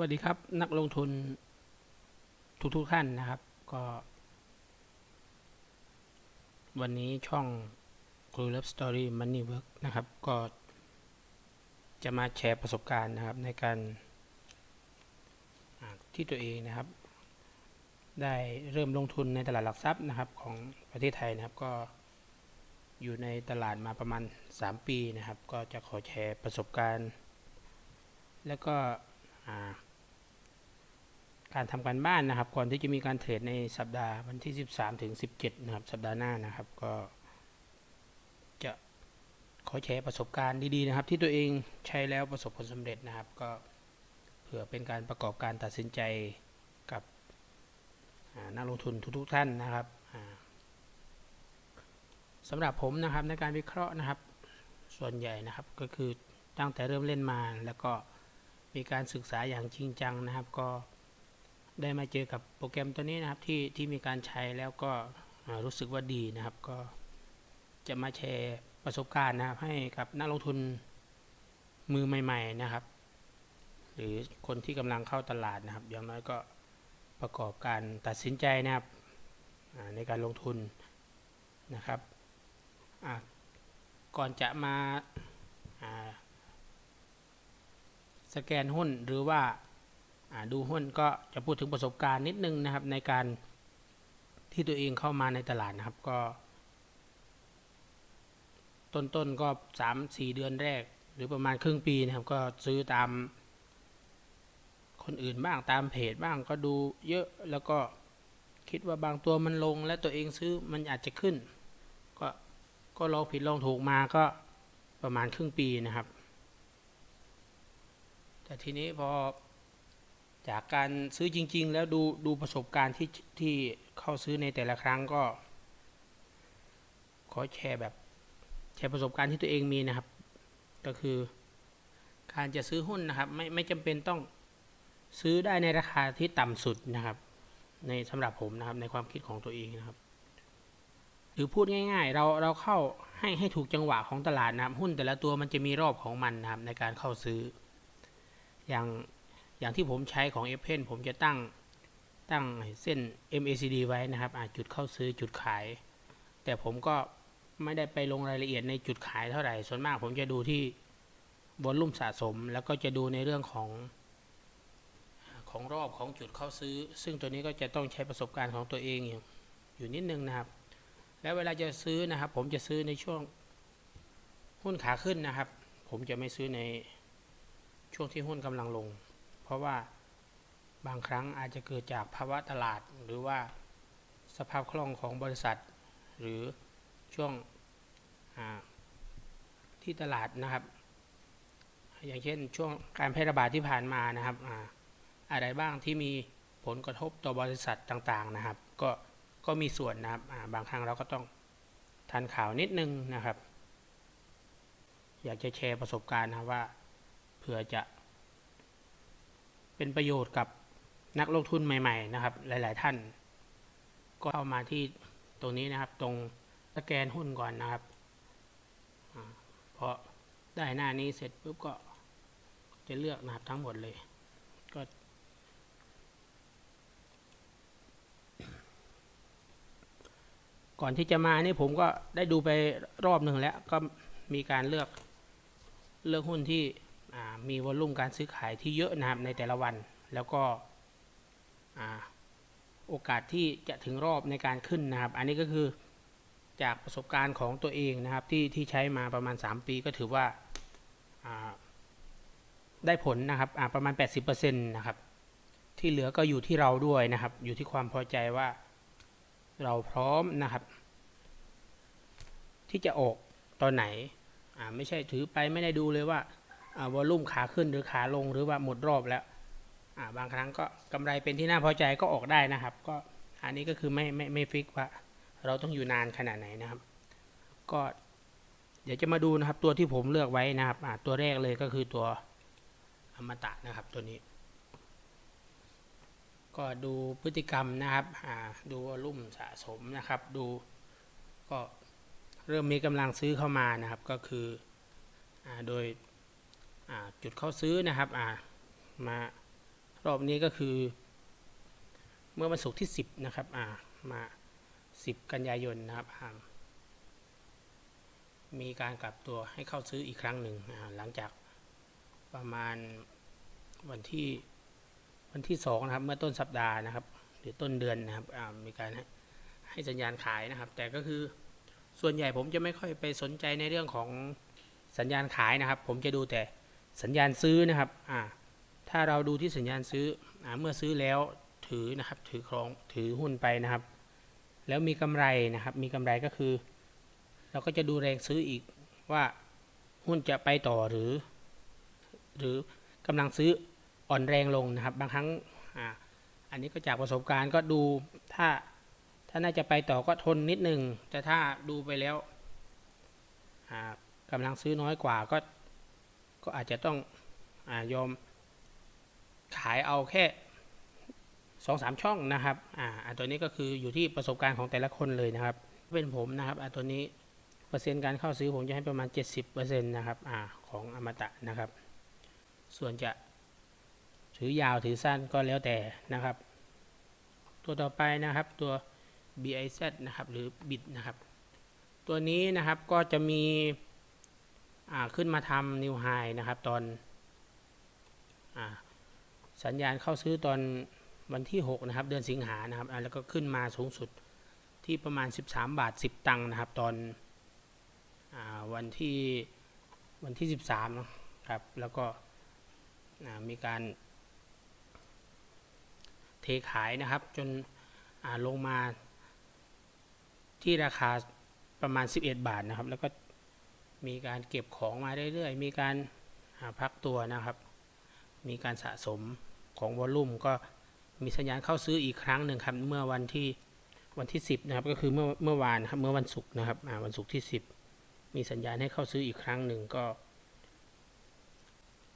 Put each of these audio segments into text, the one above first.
วัสดีครับ นักลงทุนทุกทุกท่านนะครับ ก็ วันนี้ช่อง c r u Love Story Money Work นะครับ ก็จะมาแชร์ประสบการณ์นะครับในการที่ตัวเองนะครับ ได้เริ่มลงทุนในตลาดหลักทรัพย์นะครับของประเทศไทยนะครับ ก็อยู่ในตลาดมาประมาณ 3 ปีนะครับ ก็จะขอแชร์ประสบการณ์ แล้วก็ การทำการบ้านนะครับ ก่อนที่จะมีการเทรดในสัปดาห์วันที่ 13 ถึง 17 นะครับ สัปดาห์หน้านะครับ ก็จะขอแชร์ประสบการณ์ดีๆนะครับ ที่ตัวเองใช้แล้วประสบผลสำเร็จนะครับ ก็เผื่อเป็นการประกอบการตัดสินใจกับนักลงทุนทุกๆท่านนะครับสำหรับผมนะครับในการวิเคราะห์นะครับ ส่วนใหญ่นะครับก็คือตั้งแต่เริ่มเล่นมาแล้วก็ มีการศึกษาอย่างจริงจังนะครับ ก็ได้มาเจอกับโปรแกรมตัวนี้นะครับที่ที่มีการใช้แล้วก็รู้สึกว่าดีนะครับ ก็จะมาแชร์ประสบการณ์นะครับ ให้กับนักลงทุนมือใหม่ ๆนะครับ หรือคนที่กำลังเข้าตลาดนะครับ อย่างน้อยก็ประกอบการตัดสินใจนะครับในการลงทุนนะครับก่อนจะมา สแกนหุ้นหรือว่าดูหุ้นก็จะพูดถึงประสบการณ์นิดนึงนะครับในการที่ตัวเองเข้ามาในตลาดนะครับก็ต้นๆก็สามสี่เดือนแรก หรือประมาณครึ่งปีนะครับ ก็ซื้อตามคนอื่นบ้างตามเพจบ้างก็ดูเยอะแล้วก็คิดว่าบางตัวมันลง และตัวเองซื้อมันอาจจะขึ้น ก็ก็ลองผิดลองถูกมาก็ประมาณครึ่งปีนะครับ แต่ทีนี้พอจากการซื้อจริง ๆ แล้วดูดูประสบการณ์ที่ที่เข้าซื้อในแต่ละครั้งก็ ขอแชร์แบบแชร์ประสบการณ์ที่ตัวเองมีนะครับ ก็คือ การจะซื้อหุ้นนะครับ ไม่ไม่จำเป็นต้องซื้อได้ในราคาที่ต่ำสุดนะครับ ในสำหรับผมนะครับในความคิดของตัวเองนะครับ หรือพูดง่าย ๆ เราเราเข้าให้ให้ถูกจังหวะของตลาดนะครับหุ้นแต่ละตัวมันจะมีรอบของมันนะครับในการเข้าซื้อ อย่างอย่างที่ผมใช้ของ f อ n ผมจะตั้งตั้งเส้น MACD ไว้นะครับจุดเข้าซื้อจุดขาย แต่ผมก็ไม่ได้ไปลงรายละเอียดในจุดขายเท่าไหร่ ส่วนมากผมจะดูที่วอลลุ่มสะสม แล้วก็จะดูในเรื่องของของรอบของจุดเข้าซื้อ ซึ่งตัวนี้ก็จะต้องใช้ประสบการณ์ของตัวเองอยู่อยู่นิดนึงนะครับ แล้วเวลาจะซื้อนะครับ ผมจะซื้อในช่วงหุ้นขาขึ้นนะครับ ผมจะไม่ซื้อใน ช่วงที่หุ้นกำลังลง เพราะว่าบางครั้งอาจจะเกิดจากภาวะตลาด หรือว่าสภาพคล่องของบริษัท หรือช่วงที่ตลาดนะครับ อย่างเช่นช่วงการแพร่ระบาดที่ผ่านมานะครับออะไรบ้างที่มีผลกระทบต่อบริษัทต่างๆนะครับ ก็ก็มีส่วนนะครับบางครั้งเราก็ต้องทันข่าวนิดนึงนะครับ อยากจะแชร์ประสบการณ์นะว่า เผื่อจะ เป็นประโยชน์กับนักลงทุนใหม่ ๆ นะครับ หลาย ๆ ท่าน ก็เข้ามาที่ตรงนี้นะครับ ตรงสแกนหุ้นก่อนนะครับอพอได้หน้านี้เสร็จปุ๊บก็จะเลือกนะครับทั้งหมดเลย ก็ก่อนที่จะมานี่ผมก็ได้ดูไปรอบหนึ่งแล้ว ก็มีการเลือกเลือกหุ้นที่ มีวอลลุ่มการซื้อขายที่เยอะนะครับในแต่ละวัน แล้วก็โอกาสที่จะถึงรอบในการขึ้นนะครับ อันนี้ก็คือจากประสบการณ์ของตัวเองนะครับที่ที่ใช้มาประมาณ 3 ปีก็ถือว่าได้ผลนะครับประมาณ 80%นะครับที่เหลือก็อยู่ที่เราด้วยนะครับ อยู่ที่ความพอใจว่าเราพร้อมนะครับ ที่จะออกตอนไหนไม่ใช่ถือไปไม่ได้ดูเลยว่า วอลุ่มขาขึ้นหรือขาลงหรือว่าหมดรอบแล้วบางครั้งก็กำไรเป็นที่น่าพอใจก็ออกได้นะครับ ก็อันนี้ก็คือไม่ไม่ไม่ฟิกว่าเราต้องอยู่นานขนาดไหนนะครับ ก็เดี๋ยวจะมาดูนะครับตัวที่ผมเลือกไว้นะครับตัวแรกเลยก็คือตัวอมตะนะครับตัวนี้ ก็ดูพฤติกรรมนะครับดูวอลลุ่มสะสมนะครับ ดูก็เริ่มมีกำลังซื้อเข้ามานะครับก็คืออโดย จุดเข้าซื้อนะครับมารอบนี้ก็คือ เมื่อวันศุกร์ที่ 10 นะครับอ่ามา 10 กันยายนนะครับมีการกลับตัวให้เข้าซื้ออีกครั้งหนึ่งหลังจากประมาณวันที่วันที่2นะครับเมื่อต้นสัปดาห์นะครับ หรือต้นเดือนนะครับมีการให้สัญญาณขายนะครับ แต่ก็คือส่วนใหญ่ผมจะไม่ค่อยไปสนใจในเรื่องของสัญญาณขายนะครับ ผมจะดูแต่ สัญญาณซื้อนะครับอ่าถ้าเราดูที่สัญญาณซื้ออาเมื่อซื้อแล้วถือนะครับถือครองถือหุ้นไปนะครับ แล้วมีกำไรนะครับ มีกำไรก็คือ เราก็จะดูแรงซื้ออีกว่าหุ้นจะไปต่อหรือ หรือกำลังซื้ออ่อนแรงลงนะครับ บางครั้งอ่าอันนี้ก็จากประสบการณ์ก็ดูถ้าถ้าน่าจะไปต่อก็ทนนิดนึงแต่ถ้าดูไปแล้วอ่ากำลังซื้อน้อยกว่าก็ ก็อาจจะต้องอยอมขายเอาแค่สองสามช่องนะครับอ่าตัวนี้ก็คืออยู่ที่ประสบการณ์ของแต่ละคนเลยนะครับ เป็นผมนะครับอ่าตัวนี้เปอร์เซ็นต์การเข้าซื้อผมจะให้ประมาณ 70%นะครับอ่าของอมตะนะครับ ส่วนจะถือยาวถือสั้นก็แล้วแต่นะครับ ตัวต่อไปนะครับตัว BIZ นะครับหรือ BIT นะครับ ตัวนี้นะครับก็จะมี ขึ้นมาทำ New High นะครับตอนอสัญญาณเข้าซื้อตอนวันที่ 6 นะครับ เดือนสิงหานะครับแล้วก็ขึ้นมาสูงสุดที่ประมาณ 13 บาท 10 ตังค์นะครับ ตอนอวันที่วันที่ 13นะครับ แล้วก็มีการเทขายนะครับ จนลงมาที่ราคาประมาณ 11 บาทนะครับ แล้วก็ มีการเก็บของมาเรื่อยๆ มีการพักตัวนะครับ มีการสะสมของวอลลุ่มก็มีสัญญาณเข้าซื้ออีกครั้งหนึ่งครับ เมื่อวันที่วันที่ 10 นะครับ ก็คือเมื่อเมื่อวานครับ เมื่อวันศุกร์นะครับวันศุกร์ที่ 10 มีสัญญาณให้เข้าซื้ออีกครั้งหนึ่งก็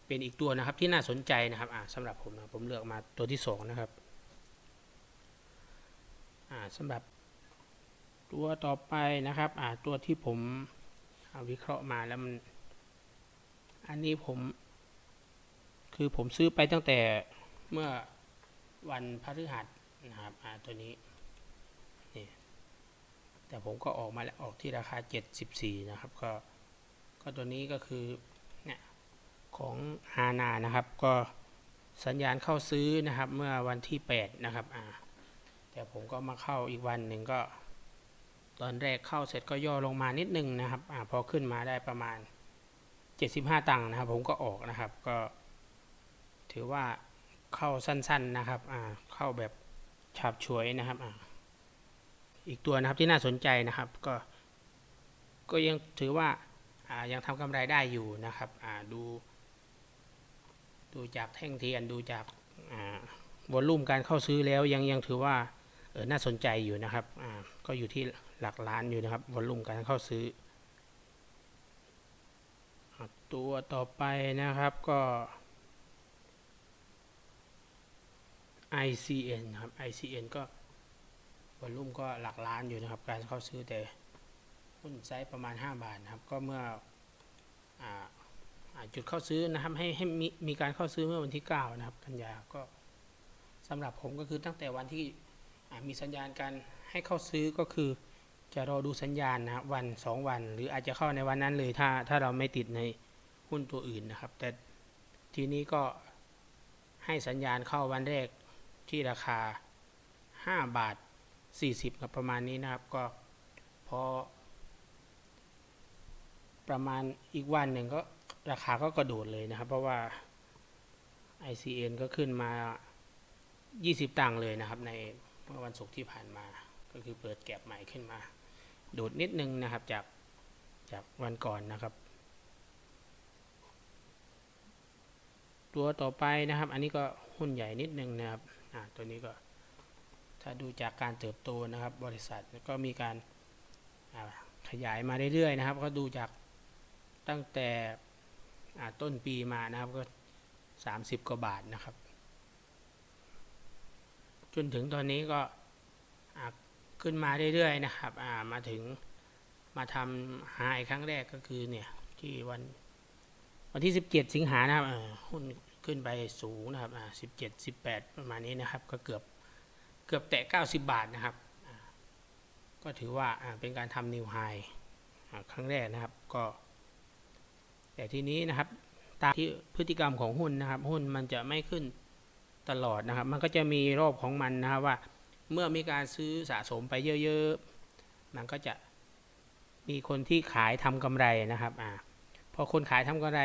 เป็นอีกตัวนะครับที่น่าสนใจนะครับอ่าสำหรับผมนะผมเลือกมาตัวที่ 2 นะครับอ่าสำหรับตัวต่อไปนะครับตัวที่ผม วิเคราะห์มาแล้วมัน อันนี้ผม คือผมซื้อไปตั้งแต่เมื่อวันพฤหัสนะครับอ่าตัวนี้นี่แต่ผมก็ออกมาแล้วออกที่ราคา 74 นะครับ ก็ก็ตัวนี้ก็คือเนี่ยของฮานานะครับ ก็สัญญาณเข้าซื้อนะครับ เมื่อวันที่ 8 นะครับอ่าแต่ผมก็มาเข้าอีกวันหนึ่งก็ ตอนแรกเข้าเสร็จก็ย่อลงมานิดนึงนะครับอพอขึ้นมาได้ประมาณ 75 ตังค์นะครับ ผมก็ออกนะครับก็ ถือว่าเข้าสั้นๆนะครับเข้าแบบฉับฉวยนะครับออีกตัวนะครับที่น่าสนใจนะครับก็ ก็ยังถือว่ายังทำกำไรได้อยู่นะครับดูดูจากแท่งเทียนดูจากวอลลุ่มการเข้าซื้อแล้วยังยังถือว่า น่าสนใจอยู่นะครับก็อยู่ที่หลักล้านอยู่นะครับวอลลุ่มการเข้าซื้อ ตัวต่อไปนะครับก็ ICN ครับ ICN ก็วอลลุ่มก็หลักล้านอยู่นะครับ การเข้าซื้อแต่หุ้นไซส์ประมาณ 5 บาทนะครับ ก็เมื่ออจุดเข้าซื้อนะครับให้ให้มีมีการเข้าซื้อเมื่อวันที่ 9 นะครับ กันยาก็สำหรับผมก็คือตั้งแต่วันที่ มีสัญญาณการให้เข้าซื้อก็คือจะรอดูสัญญาณนะครับวัน 2 วัน หรืออาจจะเข้าในวันนั้นเลยถ้าถ้าเราไม่ติดในหุ้นตัวอื่นนะครับ แต่ทีนี้ก็ให้สัญญาณเข้าวันแรกที่ราคา 5 บาท 40ครับประมาณนี้นะครับก็พอประมาณอีกวันหนึ่งก็ราคาก็กระโดดเลยนะครับ เพราะว่า ICN ก็ขึ้นมา 20 ตังค์เลยนะครับใน เมื่อวันศุกร์ที่ผ่านมา ก็คือเปิดแก็บใหม่ขึ้นมาโดดนิดนึงนะครับจากจากวันก่อนนะครับ ตัวต่อไปนะครับ อันนี้ก็หุ้นใหญ่นิดนึงนะครับอ่าตัวนี้ก็ถ้าดูจากการเติบโตนะครับ บริษัทก็มีการขยายมาเรื่อยๆนะครับ ก็ดูจากตั้งแต่ต้นปีมานะครับก็ 30 กว่าบาทนะครับ จนถึงตอนนี้ก็ขึ้นมาเรื่อยๆนะครับมาถึงมาทำไฮครั้งแรกก็คือเนี่ยที่วันวันที่ 17 สิงหานะครับหุ้นขึ้นไปสูงนะครับสิบเจ็ดสิบแปดประมาณนี้นะครับ ก็เกือบเกือบแตะเก้าสิบบาทนะครับ ก็ถือว่าอ่าเป็นการทำนิวไฮครั้งแรกนะครับก็ แต่ทีนี้นะครับ ตามที่พฤติกรรมของหุ้นนะครับ หุ้นมันจะไม่ขึ้น ตลอดนะครับ มันก็จะมีรอบของมันนะครับว่า เมื่อมีการซื้อสะสมไปเยอะๆ มันก็จะมีคนที่ขายทำกำไรนะครับอ่าพอคนขายทำกำไร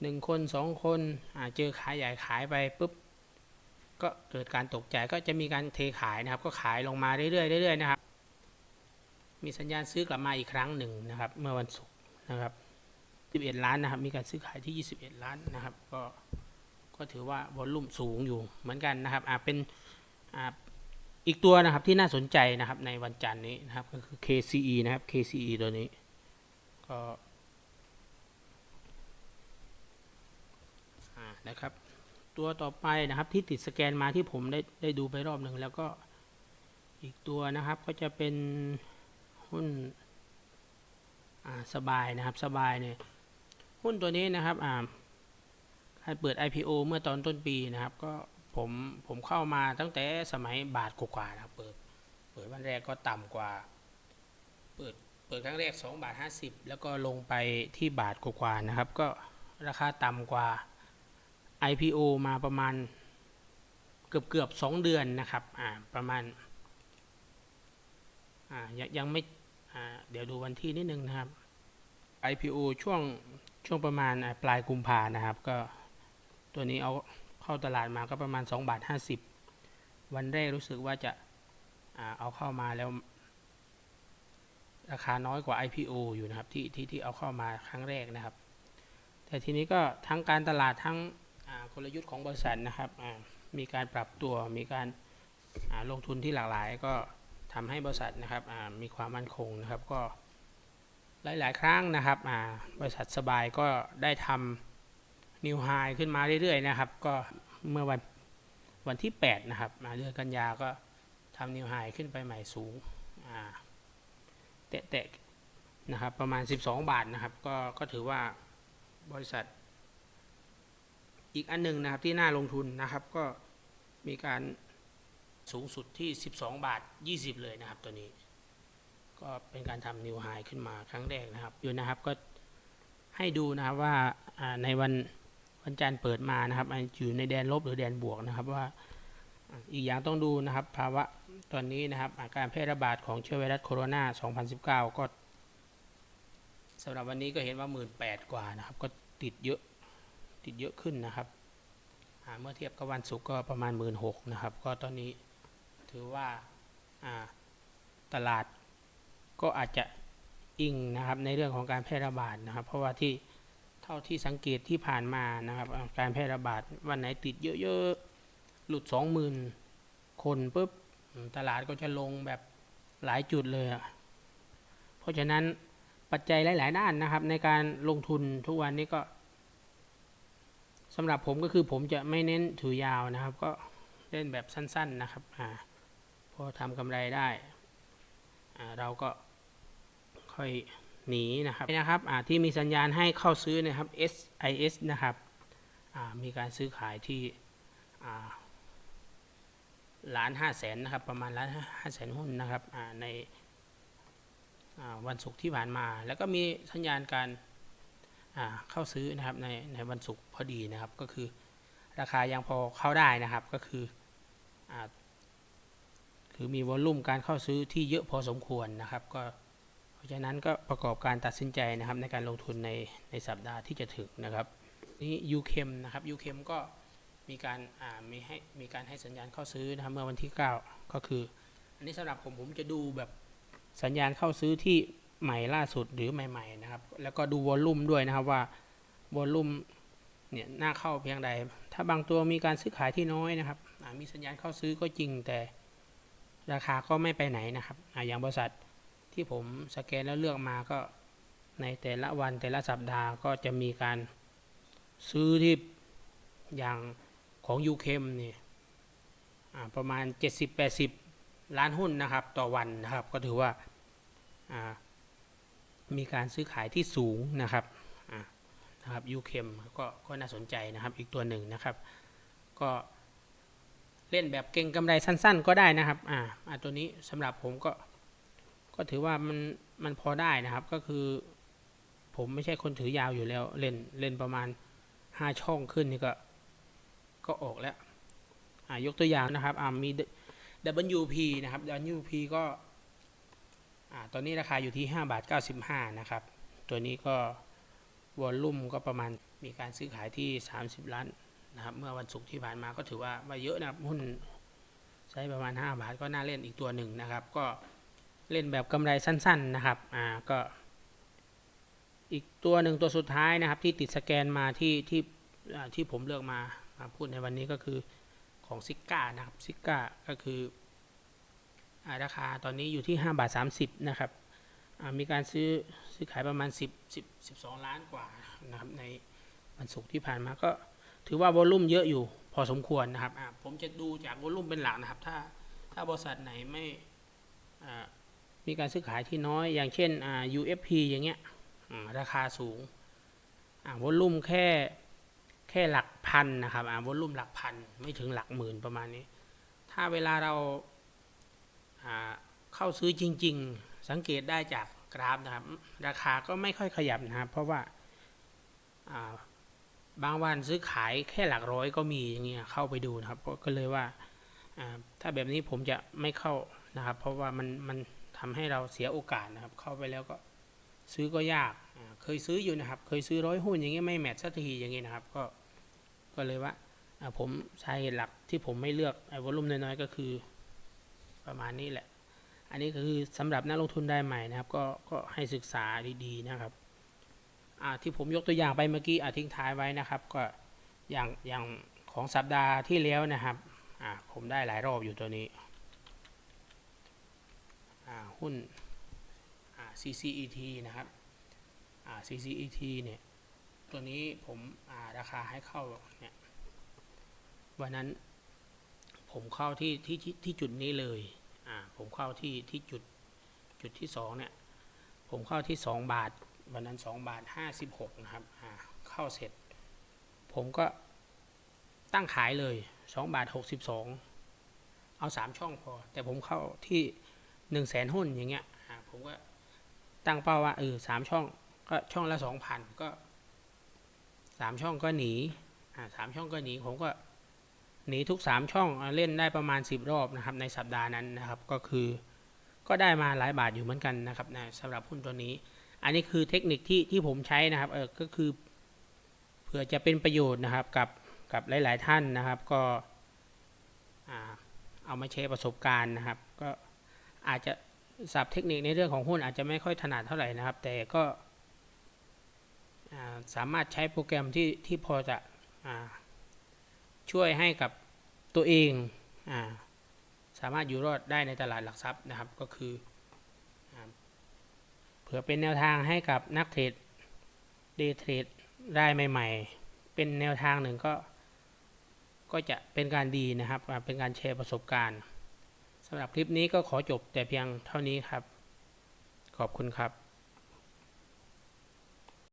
หนึ่งคนสองคนอ่าเจอขายใหญ่ขายไปปุ๊บก็เกิดการตกใจก็จะมีการเทขายนะครับ ก็ขายลงมาเรื่อยๆเรื่อยๆนะครับ มีสัญญาณซื้อกลับมาอีกครั้งหนึ่งนะครับ เมื่อวันศุกร์นะครับ11 ล้านนะครับ มีการซื้อขายที่ 21 ล้านนะครับ ก็ ก็ถือว่าวอลลุ่มสูงอยู่เหมือนกันนะครับอ่าเป็นอ่าอีกตัวนะครับที่น่าสนใจนะครับในวันจันทร์นี้นะครับก็คือ KCE นะครับ KCE ตัวนี้ก็อ่านะครับ ตัวต่อไปนะครับที่ติดสแกนมาที่ผมได้ได้ดูไปรอบหนึ่งแล้วก็อีกตัวนะครับก็จะเป็นหุ้นอ่าสบายนะครับสบายเนี่ยหุ้นตัวนี้นะครับอ่า ให้เปิด IPO เมื่อตอนต้นปีนะครับ ก็ผมผมเข้ามาตั้งแต่สมัยบาทกว่าๆนะครับเปิดเปิดวันแรกก็ต่ำกว่า เปิดเปิดครั้งแรก2บาท50 แล้วก็ลงไปที่บาทกว่าๆนะครับ ก็ราคาต่ำกว่า IPO มาประมาณเกือบเกือบสองเดือนนะครับอ่าประมาณอ่ายังยังไม่อ่าเดี๋ยวดูวันที่นิดนึงนะครับ IPO ช่วงช่วงประมาณปลายกุมภานะครับก็ ตัวนี้เอาเข้าตลาดมาก็ประมาณ2บาท50 วันแรกรู้สึกว่าจะอเอาเข้ามาแล้ว ราคาน้อยกว่า IPO อยู่นะครับที่ที่ที่เอาเข้ามาครั้งแรกนะครับ แต่ทีนี้ก็ทั้งการตลาดทั้งกลยุทธ์ของบริษัทนะครับมีการปรับตัวมีการาลงทุนที่หลากหลาย ก็ทำให้บริษัทนะครับมีความมั่นคงนะครับก็หลาย ๆ ครั้งนะครับบริษัทสบายก็ได้ทำ นิวไฮขึ้นมาเรื่อยๆนะครับ ก็เมื่อวันวันที่ 8 นะครับอ่าเดือนกันยาก็ทำนิวไฮขึ้นไปใหม่สูงแตะๆนะครับประมาณ 12 บาทนะครับ ก็ก็ถือว่าบริษัท อีกอันหนึ่งนะครับที่น่าลงทุนนะครับ ก็มีการสูงสุดที่ 12 บาท 20 เลยนะครับตัวนี้ ก็เป็นการทำนิวไฮขึ้นมาครั้งแรกนะครับ อยู่นะครับก็ให้ดูนะครับว่าในวัน วันจันทร์เปิดมานะครับอ่าอยู่ในแดนลบหรือแดนบวกนะครับว่า อีกอย่างต้องดูนะครับภาวะตอนนี้นะครับอาการแพร่ระบาดของเชื้อไวรัสโคโรนา 2019 ก็สำหรับวันนี้ก็เห็นว่า 18,000 กว่านะครับ ก็ติดเยอะติดเยอะขึ้นนะครับเมื่อเทียบกับวันศุกร์ก็ประมาณ 16,000นะครับ ก็ตอนนี้ถือว่าอ่าตลาดก็อาจจะอิงนะครับในเรื่องของการแพร่ระบาดนะครับ เพราะว่าที่ เท่าที่สังเกตที่ผ่านมานะครับ การแพร่ระบาดวันไหนติดเยอะๆ หลุดสองหมื่นคนปุ๊บตลาดก็จะลงแบบหลายจุดเลยอะเพราะฉะนั้นปัจจัยหลาย ๆ ด้านนะครับ ในการลงทุนทุกวันนี้ก็สำหรับผมก็คือผมจะไม่เน้นถือยาวนะครับ ก็เล่นแบบสั้น ๆ นะครับอ่าพอทำกำไรได้อ่าเราก็ค่อย หนีนะครับนะครับที่มีสัญญาณให้เข้าซื้อนะครับ SIS นะครับมีการซื้อขายที่ล้านห้าแสนนะครับประมาณล้านห้าแสนหุ้นนะครับในวันศุกร์ที่ผ่านมา แล้วก็มีสัญญาณการเข้าซื้อนะครับในในวันศุกร์พอดีนะครับ ก็คือราคายังพอเข้าได้นะครับก็คืออคือมีวอลลุ่มการเข้าซื้อที่เยอะพอสมควรนะครับก็ ราะฉะนั้นก็ประกอบการตัดสินใจนะครับในการลงทุนในในสัปดาห์ที่จะถึงนะครับนี่ยูเคมนะครับยูเคมก็มีการอ่ามีให้มีการให้สัญญาณเข้าซื้อนะครับเมื่อวันที่ 9 ก็คือ อันนี้สำหรับผมผมจะดูแบบสัญญาณเข้าซื้อที่ใหม่ล่าสุดหรือใหม่ๆนะครับ แล้วก็ดูวอลลุ่มด้วยนะครับว่าวอลลุ่มเนี่ยน่าเข้าเพียงใด ถ้าบางตัวมีการซื้อขายที่น้อยนะครับมีสัญญาณเข้าซื้อก็จริงแต่ราคาก็ไม่ไปไหนนะครับออย่างบริษัท ที่ผมสแกนแล้วเลือกมาก็ในแต่ละวันแต่ละสัปดาห์ก็จะมีการซื้อที่อย่างของยูเคมนี่อ่าประมาณ 70-80 ล้านหุ้นนะครับต่อวันนะครับก็ถือว่ามีการซื้อขายที่สูงนะครับนะครับยูเคมก็ก็น่าสนใจนะครับอีกตัวหนึ่งนะครับ ก็เล่นแบบเก่งกำไรสั้น ๆ ก็ได้นะครับอ่าตัวนี้สำหรับผมก็ ก็ถือว่ามันมันพอได้นะครับก็คือ ผมไม่ใช่คนถือยาวอยู่แล้ว เล่นเล่นประมาณห้าช่องขึ้นนี่ก็ ก็ออกแล้วอ่ายกตัวอย่างนะครับอ่ามี WP นะครับ WP ก็อ่าตอนนี้ราคาอยู่ที่5บาท95 นะครับ ตัวนี้ก็วอลลุ่มก็ประมาณมีการซื้อขายที่ 30 ล้านนะครับเมื่อวันศุกร์ที่ผ่านมาก็ถือว่าว่าเยอะนะครับหุ้นใช้ประมาณ 5 บาทก็น่าเล่นอีกตัวหนึ่งนะครับ ก็ เล่นแบบกำไรสั้น ๆนะครับอ่าก็ อีกตัวหนึ่งตัวสุดท้ายนะครับ ที่ติดสแกนมาที่ที่ที่ผมเลือกมามาพูดในวันนี้ก็คือของซิก้านะครับซิก้าก็คือราคาตอนนี้อยู่ที่5บาท30นะครับอ่ามีการซื้อซื้อขายประมาณ 10 10 12 ล้านกว่านะครับในวันศุกร์ที่ผ่านมาก็ถือว่าวอลลุ่มเยอะอยู่พอสมควรนะครับอ่าผมจะดูจากวอลลุ่มเป็นหลักนะครับ ถ้าถ้าบริษัทไหนไม่อ มีการซื้อขายที่น้อย อย่างเช่นอ่า UFP อย่างเงี้ยราคาสูงอ่าวอลลุ่มแค่แค่หลักพันนะครับอ่าวอลลุ่มหลักพันไม่ถึงหลักหมื่นประมาณนี้ ถ้าเวลาเราอ่าเข้าซื้อจริง ๆ สังเกตได้จากกราฟนะครับ ราคาก็ไม่ค่อยขยับนะครับ เพราะว่าอ่าบางวันซื้อขายแค่หลักร้อยก็มีอย่างเงี้ยเข้าไปดูนะครับก็เลยว่าถ้าแบบนี้ผมจะไม่เข้านะครับ เพราะว่ามันมัน ทำให้เราเสียโอกาสนะครับ เข้าไปแล้วก็ซื้อก็ยาก เคยซื้ออยู่นะครับ เคยซื้อร้อยหุ้นอย่างเงี้ยไม่แมทสักทีอย่างเงี้ยนะครับ ก็ ก็เลยว่าผมสาเหตุหลักที่ผมไม่เลือกไอ้วอลุ่มน้อยๆก็คือประมาณนี้แหละ อันนี้คือสำหรับนักลงทุนได้ใหม่นะครับ ก็ ก็ให้ศึกษาดีๆนะครับที่ผมยกตัวอย่างไปเมื่อกี้อาทิ้งท้ายไว้นะครับ ก็อย่างอย่างของสัปดาห์ที่แล้วนะครับผมได้หลายรอบอยู่ตัวนี้ หุ้น CCET นะครับ CCET เนี่ย ตัวนี้ผมาราคาให้เข้าเนี่ยวันนั้นผมเข้าที่ที่ที่ที่จุดนี้เลย อ่า ผมเข้าที่ที่จุดจุดที่สองเนี่ย ผมเข้าที่สองบาท วันนั้นสองบาทห้าสิบหกนะครับ อ่า เข้าเสร็จ ผมก็ตั้งขายเลยสองบาทหกสิบสองเอาสามช่องพอ แต่ผมเข้าที่ หนึ่งแสนหุ้นอย่างเงี้ยผมก็ตั้งเป้าว่าเออสามช่องก็ช่องละสองพันก็สามช่องก็หนีอ่าสามช่องก็หนีผมก็หนีทุก3ช่องเล่นได้ประมาณ10รอบนะครับในสัปดาห์นั้นนะครับก็คือก็ได้มาหลายบาทอยู่เหมือนกันนะครับนะสำหรับหุ้นตัวนี้ อันนี้คือเทคนิคที่ที่ผมใช้นะครับเออก็คือเผื่อจะเป็นประโยชน์นะครับกับกับหลาย ๆ ท่านนะครับก็อ่าเอามาแชร์ประสบการณ์นะครับ ก็ อาจจะศัพท์เทคนิคในเรื่องของหุ้นอาจจะไม่ค่อยถนัดเท่าไหร่นะครับ แต่ก็สามารถใช้โปรแกรมที่ที่พอจะอช่วยให้กับตัวเองอาสามารถอยู่รอดได้ในตลาดหลักทรัพย์นะครับก็คืออเผื่อเป็นแนวทางให้กับนักเทรดเดย์เทรดรายใหม่ ๆ เป็นแนวทางหนึ่งก็ก็จะเป็นการดีนะครับเป็นการแชร์ประสบการณ์ สำหรับคลิปนี้ก็ขอจบแต่เพียงเท่านี้ครับ ขอบคุณครับ